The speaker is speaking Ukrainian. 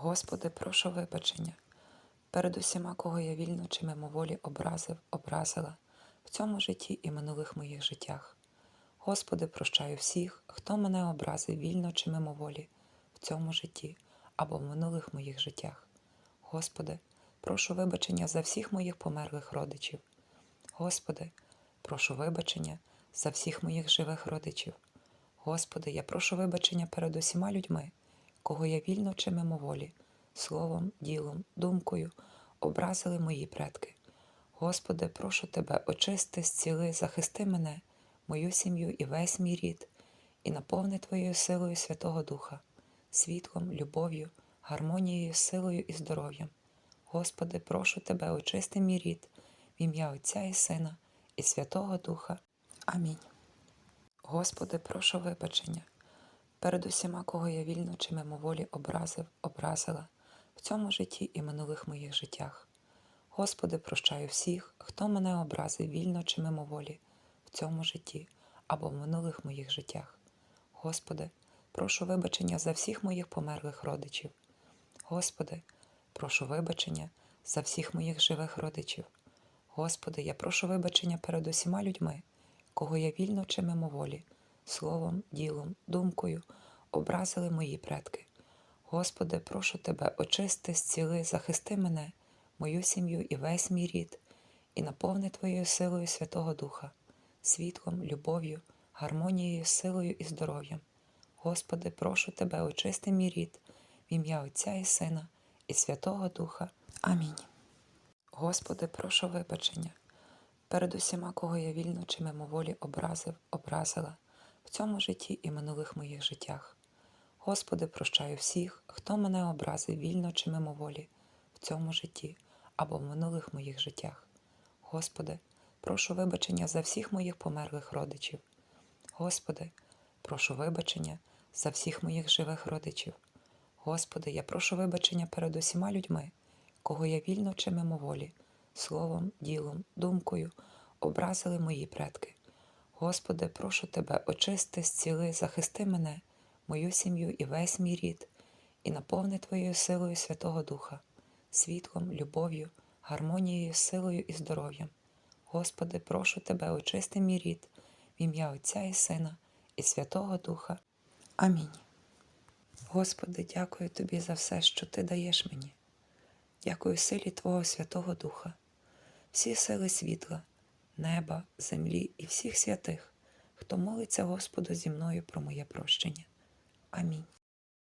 Господи, прошу вибачення перед усіма, кого я вільно чи мимоволі образив, образила в цьому житті і минулих моїх життях. Господи, прощаю всіх, хто мене образив вільно чи мимоволі в цьому житті або в минулих моїх життях. Господи, прошу вибачення за всіх моїх померлих родичів. Господи, прошу вибачення за всіх моїх живих родичів. Господи, я прошу вибачення перед усіма людьми, кого я вільно чи мимоволі, словом, ділом, думкою образили мої предки. Господи, прошу Тебе, очисти, зціли, захисти мене, мою сім'ю і весь мій рід, і наповни Твоєю силою Святого Духа, світлом, любов'ю, гармонією, силою і здоров'ям. Господи, прошу Тебе, очисти мій рід, в ім'я Отця і Сина, і Святого Духа. Амінь. Господи, прошу вибачення перед усіма, кого я вільно чи мимоволі образив, образила в цьому житті і минулих моїх життях. Господи, прощаю всіх, хто мене образив вільно чи мимоволі в цьому житті або в минулих моїх життях. Господи, прошу вибачення за всіх моїх померлих родичів. Господи, прошу вибачення за всіх моїх живих родичів. Господи, я прошу вибачення перед усіма людьми, кого я вільно чи мимоволі, словом, ділом, думкою образили мої предки. Господи, прошу Тебе, очисти, зціли, захисти мене, мою сім'ю і весь мій рід, і наповни Твоєю силою Святого Духа, світлом, любов'ю, гармонією, силою і здоров'ям. Господи, прошу Тебе, очисти мій рід, в ім'я Отця і Сина, і Святого Духа. Амінь. Господи, прошу вибачення перед усіма, кого я вільно чи мимоволі образив, образила в цьому житті і минулих моїх життях. Господи, прощаю всіх, хто мене образив вільно чи мимоволі в цьому житті або в минулих моїх життях. Господи, прошу вибачення за всіх моїх померлих родичів. Господи, прошу вибачення за всіх моїх живих родичів. Господи, я прошу вибачення перед усіма людьми, кого я вільно чи мимоволі, словом, ділом, думкою образили мої предки. Господи, прошу Тебе, очисти, зціли, захисти мене, мою сім'ю і весь мій рід, і наповни Твоєю силою Святого Духа, світлом, любов'ю, гармонією, силою і здоров'ям. Господи, прошу Тебе, очисти мій рід, в ім'я Отця і Сина, і Святого Духа. Амінь. Господи, дякую Тобі за все, що Ти даєш мені. Дякую силі Твого Святого Духа, всі сили світла, неба, землі і всіх святих, хто молиться Господу зі мною про моє прощення. Амінь.